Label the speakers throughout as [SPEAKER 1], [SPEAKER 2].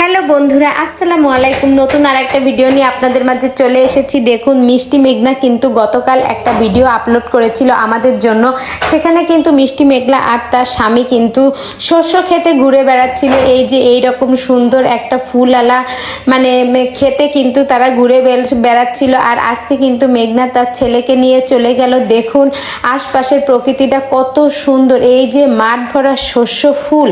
[SPEAKER 1] Hello বন্ধুরা, আসসালামু আলাইকুম। নতুন আর একটা ভিডিও নিয়ে আপনাদের মাঝে চলে এসেছি। দেখুন, মিষ্টি মেঘনা কিন্তু গতকাল একটা ভিডিও আপলোড করেছিল আমাদের জন্য। সেখানে কিন্তু মিষ্টি মেঘলা আর তার স্বামী কিন্তু শস্য খেতে ঘুরে বেড়াচ্ছিল। এই যে এই রকম সুন্দর একটা ফুলওয়ালা মানে খেতে কিন্তু তারা ঘুরে বেড়াচ্ছিল। আর আজকে কিন্তু মেঘনা তার ছেলেকে নিয়ে চলে গেল। দেখুন, আশপাশের প্রকৃতিটা কত সুন্দর। এই যে মাঠ ভরা শস্য ফুল,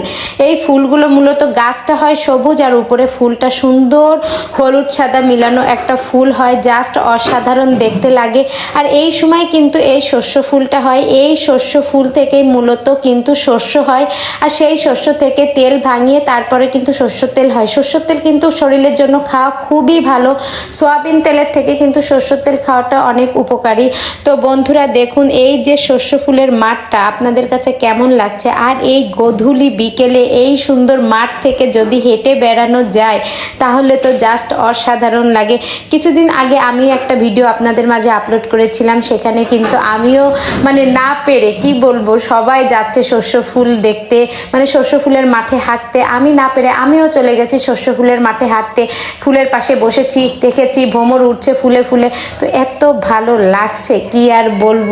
[SPEAKER 1] এই ফুলগুলো মূলত গাছটা হয় সবুজ আর উপরে ফুলটা সুন্দর হলুদ সাদা মিলানো একটা ফুল হয় জাস্ট অসাধারণ দেখতে লাগে। আর এই সময় কিন্তু এই শস্য ফুলটা হয়। এই শস্য ফুল থেকেই মূলত কিন্তু শস্য হয়। আর সেই শস্য থেকে তেল ভাঙিয়ে তারপরে কিন্তু শস্য তেল হয়। শস্য তেল কিন্তু শরীরের জন্য খাওয়া খুবই ভালো। সোয়াবিন তেলের থেকে কিন্তু শস্য তেল খাওয়াটা অনেক উপকারী। তো বন্ধুরা, দেখুন, এই যে শস্য ফুলের মাঠটা আপনাদের কাছে কেমন লাগছে? আর এই গধূলি বিকেলে এই সুন্দর মাঠ থেকে যদি হেঁটে বেড়ানো যায়। তাহলে তো জাস্ট অসাধারণ লাগে। কিছুদিন আগে আমি একটা ভিডিও আপনাদের মাঝে আপলোড করেছিলাম, সেখানে কিন্তু আমিও মানে না পেরে, কি বলব, সবাই যাচ্ছে শস্য ফুল দেখতে মানে শস্য ফুলের মাঠে হাঁটতে। আমি না পেরে, আমিও চলে গেছি শস্য ফুলের মাঠে হাঁটতে। ফুলের পাশে বসেছি, দেখেছি, ভ্রমর উঠছে ফুলে ফুলে। তো এত ভালো লাগছে, কি আর বলব?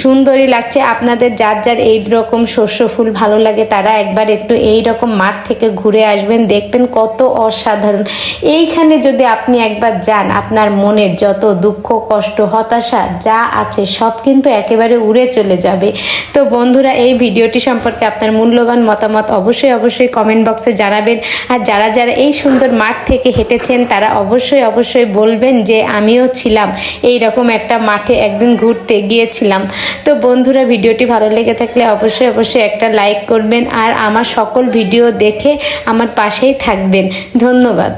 [SPEAKER 1] সুন্দরই লাগছে। আপনাদের যার যার এই রকম শস্য ফুল ভালো লাগে, তারা একবার একটু এই রকম মাঠ থেকে ঘুরে আসবেন, দেখবেন কত অসাধারণ। এইখানে যদি আপনি একবার যান, আপনার মনের যত দুঃখ, কষ্ট, হতাশা যা আছে সব কিন্তু একেবারে উড়ে চলে যাবে। তো বন্ধুরা, এই ভিডিওটি সম্পর্কে আপনার মূল্যবান মতামত অবশ্যই অবশ্যই কমেন্ট বক্সে জানাবেন। আর যারা যারা এই সুন্দর মাঠ থেকে হেঁটেছেন, তারা অবশ্যই অবশ্যই বলবেন যে আমিও ছিলাম এই রকম একটা মাঠে একদিন ঘুরতে গিয়েছিলাম। তো বন্ধুরা, ভিডিওটি ভালো লেগে থাকলে অবশ্যই অবশ্যই একটা লাইক করবেন। আর আমার সকল ভিডিও দেখে আমার পাশেই ধন্যবাদ।